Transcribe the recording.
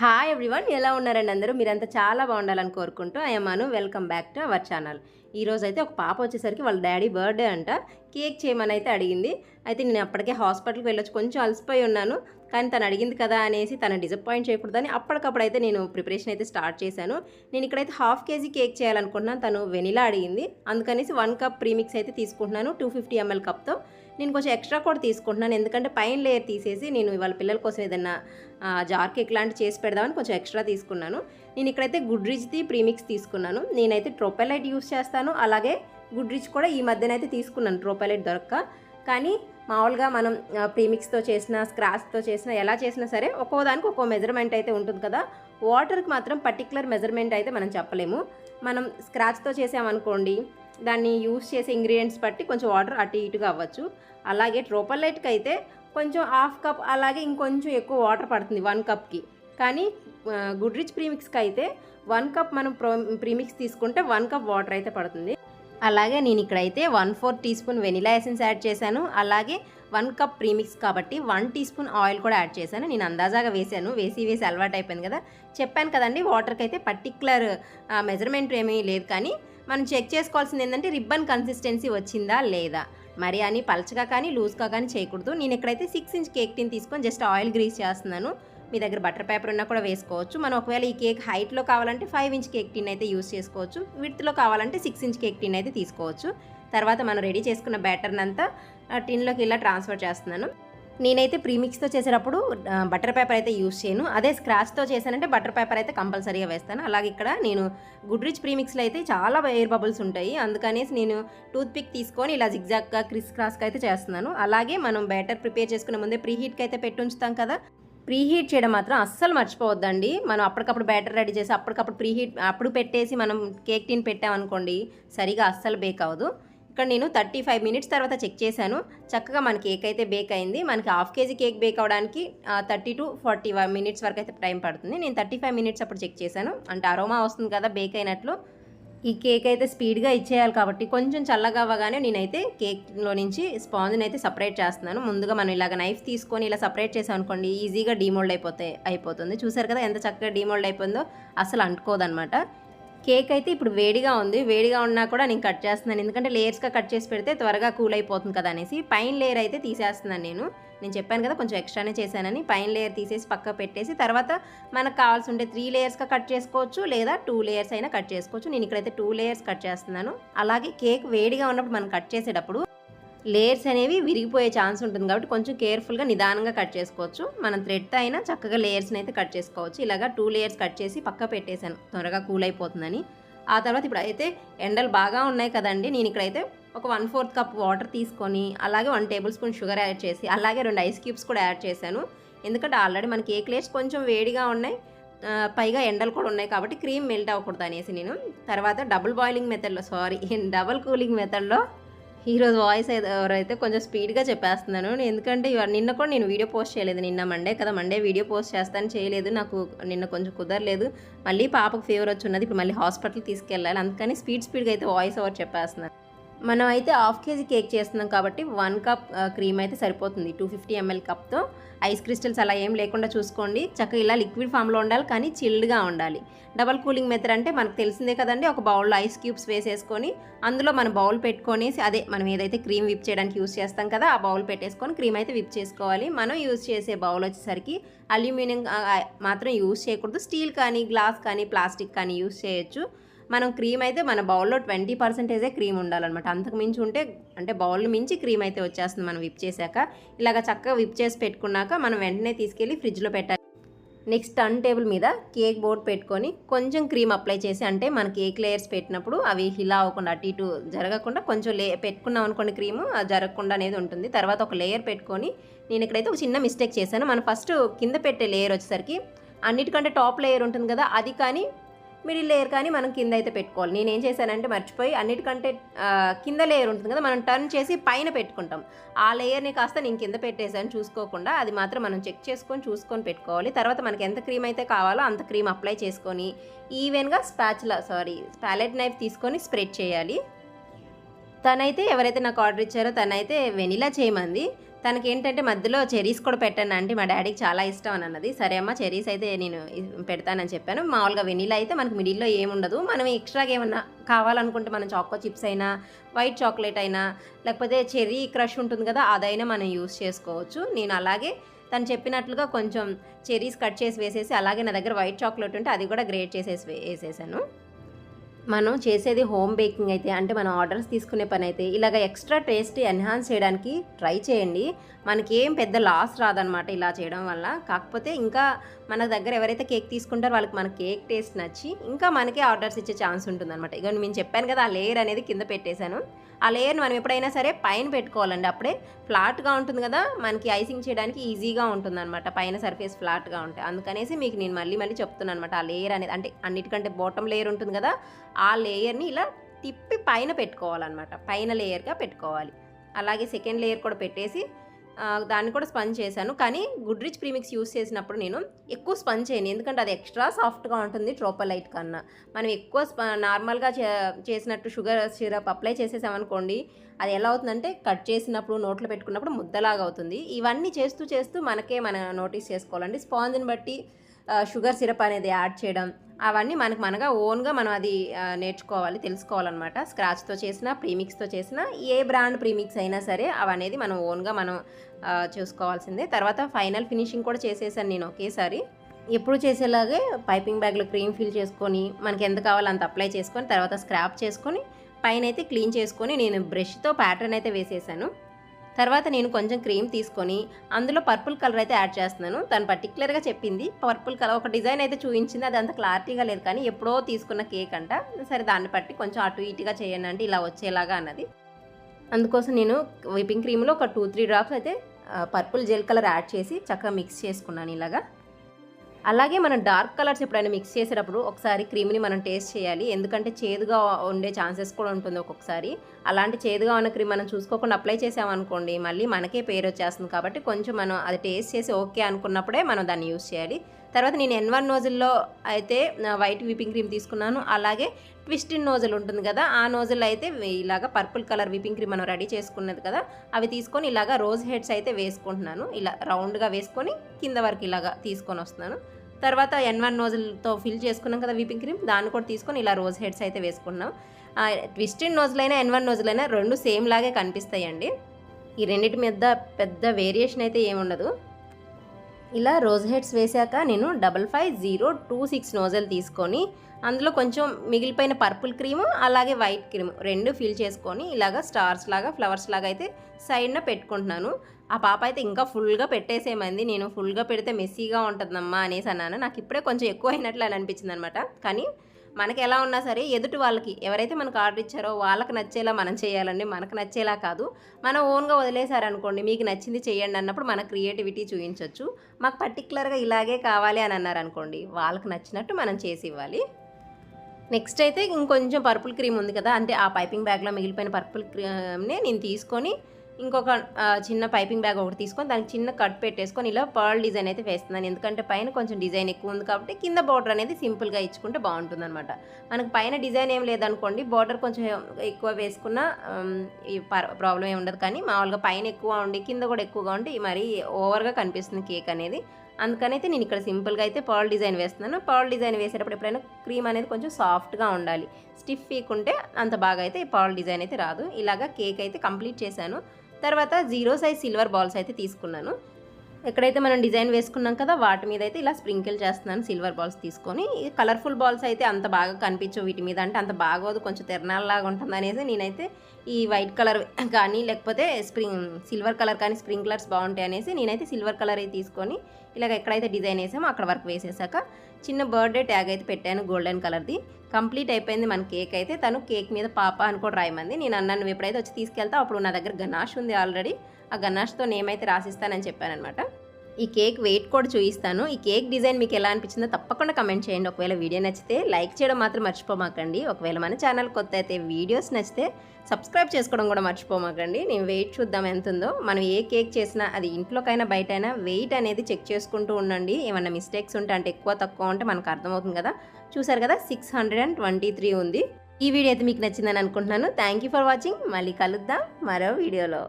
Hi everyone ఎలా ఉన్నారండి అందరూ? మీరంతా చాలా బాగుండాలని కోరుకుంటూ అయ్యమ్మాను welcome back to our channel ఈరోజు అయితే ఒక పాప వచ్చేసరికి వాళ్ళ డాడీ బర్త్డే అంట. కేక్ చేయమని అయితే అడిగింది. అయితే నేను అప్పటికే హాస్పిటల్కి వెళ్ళొచ్చు కొంచెం అలసిపోయి ఉన్నాను. కానీ తను అడిగింది కదా అనేసి తను డిసప్పాయింట్ చేయకూడదని అప్పటికప్పుడు అయితే నేను ప్రిపరేషన్ అయితే స్టార్ట్ చేశాను. నేను ఇక్కడైతే హాఫ్ కేజీ కేక్ చేయాలనుకుంటున్నాను. తను వెనిలా అడిగింది. అందుకనేసి వన్ కప్ ప్రీమిక్స్ అయితే తీసుకుంటున్నాను. టూ ఫిఫ్టీ ఎంఎల్ కప్తో నేను కొంచెం ఎక్స్ట్రా కూడా తీసుకుంటున్నాను. ఎందుకంటే పైన లేయర్ తీసేసి నేను ఇవాళ పిల్లల కోసం ఏదైనా జార్ కేక్ లాంటి చేసి పెడదామని కొంచెం ఎక్స్ట్రా తీసుకున్నాను. నేను ఇక్కడైతే గుడ్ రిచ్ది ప్రీమిక్స్ తీసుకున్నాను. నేనైతే ట్రోపెలైట్ యూస్ చేస్తాను. అలాగే గుడ్ రిచ్ కూడా ఈ మధ్యన అయితే తీసుకున్నాను. ట్రోపెలైట్ దొరక్క. కానీ మామూలుగా మనం ప్రీమిక్స్తో చేసిన స్క్రాచ్తో చేసిన ఎలా చేసినా సరే ఒక్కో దానికి ఒక్కో మెజర్మెంట్ అయితే ఉంటుంది కదా. వాటర్కి మాత్రం పర్టికులర్ మెజర్మెంట్ అయితే మనం చెప్పలేము. మనం స్క్రాచ్తో చేసామనుకోండి దాన్ని యూస్ చేసే ఇంగ్రీడియంట్స్ బట్టి కొంచెం వాటర్ అటు ఇటుగా అవ్వచ్చు. అలాగే ట్రోపలైట్కి అయితే కొంచెం హాఫ్ కప్ అలాగే ఇంకొంచెం ఎక్కువ వాటర్ పడుతుంది వన్ కప్కి కానీ గుడ్ రిచ్ ప్రీమిక్స్కి అయితే వన్ కప్ మనం ప్రో ప్రీమిక్స్ తీసుకుంటే వన్ కప్ వాటర్ అయితే పడుతుంది. అలాగే నేను ఇక్కడైతే one four teaspoon vanilla essence add చేశాను. అలాగే వన్ కప్ ప్రీమిక్స్ కాబట్టి వన్ టీ స్పూన్ ఆయిల్ కూడా యాడ్ చేశాను. నేను అందాజాగా వేసాను వేసి వేసి అలవాటు అయిపోయింది కదా. చెప్పాను కదండి వాటర్కి అయితే పర్టికులర్ మెజర్మెంట్ ఏమీ లేదు కానీ మనం చెక్ చేసుకోవాల్సింది ఏంటంటే రిబ్బన్ కన్సిస్టెన్సీ వచ్చిందా లేదా? మరి అని పలచగా కానీ లూజ్గా కానీ చేయకూడదు. నేను ఇక్కడైతే సిక్స్ ఇంచ్ కేక్ టిన్ తీసుకొని జస్ట్ ఆయిల్ గ్రీస్ చేస్తున్నాను. మీ దగ్గర బటర్ పేపర్ ఉన్నా కూడా వేసుకోవచ్చు. మనం ఒకవేళ ఈ కేక్ హైట్లో కావాలంటే ఫైవ్ ఇంచ్ కేక్ టిన్ అయితే యూస్ చేసుకోవచ్చు. విడ్త్లో కావాలంటే సిక్స్ ఇంచ్ కేక్ టిన్ అయితే తీసుకోవచ్చు. తర్వాత మనం రెడీ చేసుకున్న బ్యాటర్ని అంతా ఆ టిన్లోకి ఇలా ట్రాన్స్ఫర్ చేస్తున్నాను. నేనైతే ప్రీమిక్స్తో చేసేటప్పుడు బటర్ పేపర్ అయితే యూస్ చేయను. అదే స్క్రాచ్తో చేశానంటే బటర్ పేపర్ అయితే కంపల్సరీగా వేస్తాను. అలాగే ఇక్కడ నేను గుడ్ రిచ్ ప్రీమిక్స్లో అయితే చాలా ఎయిర్ బబుల్స్ ఉంటాయి. అందుకనేసి నేను టూత్ పిక్ తీసుకొని ఇలా జిగ్జాగ్గా క్రిస్ క్రాస్గా అయితే చేస్తున్నాను. అలాగే మనం బ్యాటర్ ప్రిపేర్ చేసుకునే ముందే ప్రీ హీట్కి అయితే పెట్టి ఉంచుతాం కదా. ప్రీ హీట్ చేయడం మాత్రం అస్సలు మర్చిపోవద్దండి. మనం అప్పటికప్పుడు బ్యాటర్ రెడీ చేసి అప్పటికప్పుడు ప్రీ హీట్ అప్పుడు పెట్టేసి మనం కేక్ టిన్ పెట్టామనుకోండి సరిగా అస్సలు బేక్ అవ్వదు. ఇక్కడ నేను థర్టీ ఫైవ్ మినిట్స్ తర్వాత చెక్ చేశాను. చక్కగా మన కేక్ అయితే బేక్ అయింది. మనకి హాఫ్ కేజీ కేక్ బేక్ అవ్వడానికి థర్టీ టు ఫార్టీ మినిట్స్ వరకు అయితే టైం పడుతుంది. నేను థర్టీ ఫైవ్ మినిట్స్ అప్పుడు చెక్ చేశాను. అంటే అరోమా వస్తుంది కదా బేక్ అయినట్లు. ఈ కేక్ అయితే స్పీడ్గా ఇచ్చేయాలి కాబట్టి కొంచెం చల్లగా అవ్వగానే నేనైతే కేక్లో నుంచి స్పాంజ్ని అయితే సపరేట్ చేస్తున్నాను. ముందుగా మనం ఇలాగ నైఫ్ తీసుకొని ఇలా సపరేట్ చేసాం అనుకోండి ఈజీగా డీమోల్డ్ అయిపోతే అయిపోతుంది. చూసారు కదా ఎంత చక్కగా డీమోల్డ్ అయిపోయిందో? అసలు అంటుకోదనమాట కేక్ అయితే ఇప్పుడు వేడిగా ఉంది. వేడిగా ఉన్నా కూడా నేను కట్ చేస్తున్నాను. ఎందుకంటే లేయర్స్గా కట్ చేసి పెడితే త్వరగా కూల్ అయిపోతుంది కదా అనేసి పైన లేయర్ అయితే తీసేస్తున్నాను నేను. నేను చెప్పాను కదా కొంచెం ఎక్స్ట్రానే చేశానని. పైన లేయర్ తీసేసి పక్క పెట్టేసి తర్వాత మనకు కావాల్సి ఉంటే త్రీ లేయర్స్గా కట్ చేసుకోవచ్చు లేదా టూ లేయర్స్ అయినా కట్ చేసుకోవచ్చు. నేను ఇక్కడైతే టూ లేయర్స్ కట్ చేస్తున్నాను. అలాగే కేక్ వేడిగా ఉన్నప్పుడు మనం కట్ చేసేటప్పుడు లేయర్స్ అనేవి విరిగిపోయే ఛాన్స్ ఉంటుంది కాబట్టి కొంచెం కేర్ఫుల్గా నిదానంగా కట్ చేసుకోవచ్చు. మనం థ్రెడ్తో అయినా చక్కగా లేయర్స్ని అయితే కట్ చేసుకోవచ్చు. ఇలాగా టూ లేయర్స్ కట్ చేసి పక్క పెట్టేశాను. త్వరగా కూల్ అయిపోతుందని. ఆ తర్వాత ఇప్పుడు అయితే ఎండలు బాగా ఉన్నాయి కదండి. నేను ఇక్కడైతే ఒక వన్ ఫోర్త్ కప్ వాటర్ తీసుకొని అలాగే one tablespoon sugar add చేసి అలాగే రెండు ఐస్ క్యూబ్స్ కూడా యాడ్ చేశాను. ఎందుకంటే ఆల్రెడీ మన కేక్ లేయర్స్ కొంచెం వేడిగా ఉన్నాయి పైగా ఎండలు కూడా ఉన్నాయి కాబట్టి క్రీమ్ మెల్ట్ అవ్వకూడదు అనేసి నేను. తర్వాత డబుల్ బాయిలింగ్ మెథడ్లో సారీ డబుల్ కూలింగ్ మెథడ్లో ఈరోజు వాయిస్ ఎవరైతే కొంచెం స్పీడ్గా చెప్పేస్తున్నాను ఎందుకంటే నిన్న కూడా నేను వీడియో పోస్ట్ చేయలేదు. నిన్న మండే కదా మండే వీడియో పోస్ట్ చేస్తాను చేయలేదు. నాకు నిన్న కొంచెం కుదరలేదు. మళ్ళీ పాపకు ఫీవర్ వచ్చి ఉన్నది ఇప్పుడు మళ్ళీ హాస్పిటల్కి తీసుకెళ్ళాలి. అందుకని స్పీడ్ స్పీడ్గా అయితే వాయిస్ ఓవర్ చెప్పేస్తున్నాను మనం అయితే హాఫ్ కేజీ కేక్ చేస్తున్నాం కాబట్టి వన్ కప్ క్రీమ్ అయితే సరిపోతుంది. టూ ఫిఫ్టీ ఎంఎల్ కప్తో. ఐస్ క్రిస్టల్స్ అలా ఏం లేకుండా చూసుకోండి. చక్కగా ఇలా లిక్విడ్ ఫామ్లో ఉండాలి కానీ చిల్డ్గా ఉండాలి. డబల్ కూలింగ్ మెథడ్ అంటే మనకు తెలిసిందే కదండి ఒక బౌల్లో ఐస్ క్యూబ్స్ వేసేసుకొని అందులో మన బౌల్ పెట్టుకొని అదే మనం ఏదైతే క్రీమ్ విప్ చేయడానికి యూస్ చేస్తాం కదా ఆ బౌల్ పెట్టేసుకొని క్రీమ్ అయితే విప్ చేసుకోవాలి. మనం యూస్ చేసే బౌల్ వచ్చేసరికి అల్యూమినియం మాత్రం యూస్ చేయకూడదు. స్టీల్ కానీ గ్లాస్ కానీ ప్లాస్టిక్ కానీ యూస్ చేయొచ్చు. మనం క్రీమ్ అయితే మన బౌల్లో ట్వంటీ పర్సెంటేజే క్రీమ్ ఉండాలన్నమాట. అంతకు మించి ఉంటే అంటే బౌల్ మించి క్రీమ్ అయితే వచ్చేస్తుంది మనం విప్ చేశాక. ఇలాగ చక్కగా విప్ చేసి పెట్టుకున్నాక మనం వెంటనే తీసుకెళ్ళి ఫ్రిడ్జ్లో పెట్టాలి. నెక్స్ట్ టర్న్ టేబుల్ మీద కేక్ బోర్డ్ పెట్టుకొని కొంచెం క్రీమ్ అప్లై చేసి అంటే మన కేక్ లేయర్స్ పెట్టినప్పుడు అవి హిలా అవ్వకుండా అటు ఇటు జరగకుండా కొంచెం లే పెట్టుకున్నాం అనుకోండి క్రీము అది జరగకుండా అనేది ఉంటుంది. తర్వాత ఒక లేయర్ పెట్టుకొని నేను ఇక్కడైతే ఒక చిన్న మిస్టేక్ చేశాను. మనం ఫస్ట్ కింద పెట్టే లేయర్ వచ్చేసరికి అన్నిటికంటే టాప్ లేయర్ ఉంటుంది కదా అది కానీ మిడిల్ లేయర్ కానీ మనం కింద అయితే పెట్టుకోవాలి. నేను ఏం చేశానంటే మర్చిపోయి అన్నిటికంటే కింద లేయర్ ఉంటుంది కదా మనం టర్న్ చేసి పైన పెట్టుకుంటాం. ఆ లేయర్ని కాస్త నేను కింద పెట్టేశాను చూసుకోకుండా అది మాత్రం మనం చెక్ చేసుకొని చూసుకొని పెట్టుకోవాలి. తర్వాత మనకి ఎంత క్రీమ్ అయితే కావాలో అంత క్రీమ్ అప్లై చేసుకొని ఈవెన్గా స్పాచ్లా సారీ ప్యాలెట్ నైఫ్ తీసుకొని స్ప్రెడ్ చేయాలి. తనైతే ఎవరైతే నాకు ఆర్డర్ ఇచ్చారో తనైతే వెనిలా చేయమంది తనకి ఏంటంటే మధ్యలో చెరీస్ కూడా పెట్టాను అంటే మా డాడీకి చాలా ఇష్టం అని అన్నది. సరే అమ్మ చెరీస్ అయితే నేను పెడతానని చెప్పాను. మామూలుగా వెనీలా అయితే మనకు మిడిల్లో ఏముండదు. మనం ఎక్స్ట్రాగా ఏమన్నా కావాలనుకుంటే మనం చాకో చిప్స్ అయినా వైట్ చాక్లెట్ అయినా లేకపోతే చెర్రీ క్రష్ ఉంటుంది కదా అదైనా మనం యూస్ చేసుకోవచ్చు. నేను అలాగే తను చెప్పినట్లుగా కొంచెం చెరీస్ కట్ చేసి వేసేసి అలాగే నా దగ్గర వైట్ చాక్లెట్ ఉంటే అది కూడా గ్రేట్ చేసేసి వేసేసాను. మనం చేసేది హోమ్ బేకింగ్ అయితే అంటే మనం ఆర్డర్స్ తీసుకునే పని అయితే ఇలాగ ఎక్స్ట్రా టేస్ట్ ఎన్హాన్స్ చేయడానికి ట్రై చేయండి. మనకి ఏం పెద్ద లాస్ రాదనమాట ఇలా చేయడం వల్ల. కాకపోతే ఇంకా మన దగ్గర ఎవరైతే కేక్ తీసుకుంటారో వాళ్ళకి మన కేక్ టేస్ట్ నచ్చి ఇంకా మనకే ఆర్డర్స్ ఇచ్చే ఛాన్స్ ఉంటుందన్నమాట. ఇక నేను చెప్పాను కదా ఆ లేయర్ అనేది కింద పెట్టేశాను. ఆ లేయర్ని మనం ఎప్పుడైనా సరే పైన పెట్టుకోవాలండి. అప్పుడే ఫ్లాట్గా ఉంటుంది కదా మనకి ఐసింగ్ చేయడానికి ఈజీగా ఉంటుంది అనమాట పైన సర్ఫేస్ ఫ్లాట్గా ఉంటాయి అందుకనేసి మీకు నేను మళ్ళీ మళ్ళీ చెప్తున్నాను అనమాట ఆ లేయర్ అనేది అంటే అన్నిటికంటే బాటమ్ లేయర్ ఉంటుంది కదా ఆ లేయర్ని ఇలా తిప్పి పైన పెట్టుకోవాలన్నమాట. పైన లేయర్గా పెట్టుకోవాలి. అలాగే సెకండ్ లేయర్ కూడా పెట్టేసి దాన్ని కూడా స్పంజ్ చేశాను. కానీ గుడ్ రిచ్ ప్రీమిక్స్ యూస్ చేసినప్పుడు నేను ఎక్కువ స్పంజ్ చేయను. ఎందుకంటే అది ఎక్స్ట్రా సాఫ్ట్గా ఉంటుంది ట్రోపలైట్ కన్నా. మనం ఎక్కువ స్ప నార్మల్గా చే చేసినట్టు షుగర్ సిరప్ అప్లై చేసేసామనుకోండి అది ఎలా అవుతుందంటే కట్ చేసినప్పుడు నోట్లో పెట్టుకున్నప్పుడు ముద్దలాగా అవుతుంది. ఇవన్నీ చేస్తూ చేస్తూ మనకే మన నోటీస్ చేసుకోవాలండి. స్పాంజ్ని బట్టి షుగర్ సిరప్ అనేది యాడ్ చేయడం అవన్నీ మనకు మనగా ఓన్గా మనం అది నేర్చుకోవాలి తెలుసుకోవాలన్నమాట. స్క్రాచ్తో చేసిన ప్రీమిక్స్తో చేసిన ఏ బ్రాండ్ ప్రీమిక్స్ అయినా సరే అవనేది మనం ఓన్గా మనం చూసుకోవాల్సిందే. తర్వాత ఫైనల్ ఫినిషింగ్ కూడా చేసేసాను నేను ఒకేసారి. ఎప్పుడు చేసేలాగే పైపింగ్ బ్యాగ్లో క్రీమ్ ఫిల్ చేసుకొని మనకి ఎంత కావాలో అంత అప్లై చేసుకొని తర్వాత స్క్రాప్ చేసుకొని పైన అయితే క్లీన్ చేసుకొని నేను బ్రష్తో ప్యాటర్న్ అయితే వేసేసాను. తర్వాత నేను కొంచెం క్రీమ్ తీసుకొని అందులో పర్పుల్ కలర్ అయితే యాడ్ చేస్తున్నాను. తను పర్టికులర్గా చెప్పింది పర్పుల్ కలర్ ఒక డిజైన్ అయితే చూపించింది. అది అంత క్లారిటీగా లేదు కానీ ఎప్పుడో తీసుకున్న కేక్ అంట. సరే దాన్ని బట్టి కొంచెం అటు ఇటుగా చేయండి అంటే ఇలా వచ్చేలాగా అన్నది. అందుకోసం నేను విపింగ్ క్రీమ్లో ఒక టూ త్రీ డ్రాప్స్ అయితే పర్పుల్ జెల్ కలర్ యాడ్ చేసి చక్కగా మిక్స్ చేసుకున్నాను ఇలాగా. అలాగే మనం డార్క్ కలర్స్ ఎప్పుడైనా మిక్స్ చేసేటప్పుడు ఒకసారి క్రీమ్ని మనం టేస్ట్ చేయాలి. ఎందుకంటే చేదుగా ఉండే ఛాన్సెస్ కూడా ఉంటుంది ఒక్కొక్కసారి. అలాంటి చేదుగా ఉన్న క్రీమ్ మనం చూసుకోకుండా అప్లై చేసామనుకోండి మళ్ళీ మనకే పేరు వచ్చేస్తుంది కాబట్టి కొంచెం మనం అది టేస్ట్ చేసి ఓకే అనుకున్నప్పుడే మనం దాన్ని యూస్ చేయాలి. తర్వాత నేను ఎన్ వన్ నోజుల్లో అయితే వైట్ విపింగ్ క్రీమ్ తీసుకున్నాను. అలాగే ట్విస్ట్ ఇన్ ఉంటుంది కదా ఆ నోజుల్ అయితే ఇలాగ పర్పుల్ కలర్ విపింగ్ క్రీమ్ మనం రెడీ చేసుకున్నది కదా అవి తీసుకొని ఇలాగ రోజ్ హెడ్స్ అయితే వేసుకుంటున్నాను. ఇలా రౌండ్గా వేసుకొని కింద వరకు ఇలాగా తీసుకొని వస్తున్నాను. తర్వాత ఎన్ వన్ నోజులతో ఫిల్ చేసుకున్నాం కదా విపింగ్ క్రీమ్ దాన్ని కూడా తీసుకొని ఇలా రోజ్ హెడ్స్ అయితే వేసుకున్నాం ట్విస్టెడ్ ఇన్ అయినా ఎన్ వన్ నోజులైనా అయినా రెండు సేమ్ లాగే కనిపిస్తాయండి. ఈ రెండింటి మీద పెద్ద వేరియేషన్ అయితే ఏముండదు ఇలా రోజ్ హెడ్స్ వేశాక నేను double five zero two six nozzle తీసుకొని అందులో కొంచెం మిగిలిపోయిన పర్పుల్ క్రీము అలాగే వైట్ క్రీమ్ రెండు ఫిల్ చేసుకొని ఇలాగ స్టార్స్ లాగా ఫ్లవర్స్ లాగా అయితే సైడ్న పెట్టుకుంటున్నాను. ఆ పాప అయితే ఇంకా ఫుల్గా పెట్టేసేమంది నేను ఫుల్గా పెడితే మెస్సీగా ఉంటుందమ్మా అనేసి అన్నాను. నాకు ఇప్పుడే కొంచెం ఎక్కువ అయినట్లు అని అనిపించింది అనమాట కానీ మనకి ఎలా ఉన్నా సరే ఎదుటి వాళ్ళకి ఎవరైతే మనకు ఆర్డర్ ఇచ్చారో వాళ్ళకి నచ్చేలా మనం చేయాలండి. మనకు నచ్చేలా కాదు. మనం ఓన్గా వదిలేశారనుకోండి మీకు నచ్చింది చేయండి అన్నప్పుడు మన క్రియేటివిటీ చూపించవచ్చు మాకు పర్టికులర్గా ఇలాగే కావాలి అని అన్నారు అనుకోండి వాళ్ళకి నచ్చినట్టు మనం చేసి ఇవ్వాలి. నెక్స్ట్ అయితే ఇంకొంచెం పర్పుల్ క్రీమ్ ఉంది కదా అంటే ఆ పైపింగ్ బ్యాగ్లో మిగిలిపోయిన పర్పుల్ క్రీమ్ని నేను తీసుకొని ఇంకొక చిన్న పైపింగ్ బ్యాగ్ ఒకటి తీసుకొని దానికి చిన్న కట్ పెట్టేసుకొని ఇలా పర్ల్ డిజైన్ అయితే వేస్తున్నాను. ఎందుకంటే పైన కొంచెం డిజైన్ ఎక్కువ ఉంది కాబట్టి కింద బార్డర్ అనేది సింపుల్గా ఇచ్చుకుంటే బాగుంటుంది అనమాట మనకు పైన డిజైన్ ఏం లేదనుకోండి బార్డర్ కొంచెం ఎక్కువ వేసుకున్న ప్రాబ్లం ఏమి ఉండదు. కానీ మామూలుగా పైన ఎక్కువ ఉండి కింద కూడా ఎక్కువగా ఉండి మరీ ఓవర్గా కనిపిస్తుంది కేక్ అనేది. అందుకనైతే నేను ఇక్కడ సింపుల్గా అయితే పర్ల్ డిజైన్ వేస్తున్నాను. పర్ల్ డిజైన్ వేసేటప్పుడు ఎప్పుడైనా క్రీమ్ అనేది కొంచెం సాఫ్ట్గా ఉండాలి. స్టిఫ్ ఉంటే అంత బాగా అయితే ఈ పర్ల్ డిజైన్ అయితే రాదు. ఇలాగా కేక్ అయితే కంప్లీట్ చేశాను. తర్వాత జీరో సైజ్ సిల్వర్ బాల్స్ అయితే తీసుకున్నాను. ఎక్కడైతే మనం డిజైన్ వేసుకున్నాం కదా వాటి మీద అయితే ఇలా స్ప్రింకిల్ చేస్తున్నాను సిల్వర్ బాల్స్ తీసుకొని. కలర్ఫుల్ బాల్స్ అయితే అంత బాగా కనిపించవు వీటి మీద. అంటే అంత బాగోదు కొంచెం తిరణాలలాగా ఉంటుంది అనేసి నేనైతే ఈ వైట్ కలర్ కానీ లేకపోతే స్ప్రింగ్ సిల్వర్ కలర్ కానీ స్ప్రింక్లర్స్ బాగుంటాయి అనేసి నేనైతే సిల్వర్ కలర్ అయితే తీసుకొని ఇలాగ ఎక్కడైతే డిజైన్ వేసామో అక్కడ వరకు వేసేసాక చిన్న బర్త్డే ట్యాగ్ అయితే పెట్టాను గోల్డెన్ కలర్ది. కంప్లీట్ అయిపోయింది మన కేక్ అయితే. తను కేక్ మీద పాప అని కూడా రాయమంది. నేను అన్నాను నువ్వు ఎప్పుడైతే వచ్చి తీసుకెళ్తావు అప్పుడు నా దగ్గర గనాష్ ఉంది ఆల్రెడీ. ఆ గనాష్తో నేమ్ అయితే రాసిస్తానని చెప్పానమాట ఈ కేక్ వెయిట్ కూడా చూపిస్తాను. ఈ కేక్ డిజైన్ మీకు ఎలా అనిపించిందో తప్పకుండా కమెంట్ చేయండి. ఒకవేళ వీడియో నచ్చితే లైక్ చేయడం మాత్రం మర్చిపోమాకండి. ఒకవేళ మన ఛానల్ కొత్త అయితే వీడియోస్ నచ్చితే సబ్స్క్రైబ్ చేసుకోవడం కూడా మర్చిపోమాకండి. నేను వెయిట్ చూద్దాం ఎంత ఉందో మనం ఏ కేక్ చేసినా అది ఇంట్లోకైనా బయటైనా వెయిట్ అనేది చెక్ చేసుకుంటూ ఉండండి. ఏమన్నా మిస్టేక్స్ ఉంటే అంటే ఎక్కువ తక్కువ ఉంటే మనకు అర్థమవుతుంది కదా. చూసారు కదా six hundred and twenty three ఉంది. ఈ వీడియో అయితే మీకు నచ్చిందని అనుకుంటున్నాను. థ్యాంక్ యూ ఫర్ వాచింగ్ మళ్ళీ కలుద్దాం మరో వీడియోలో.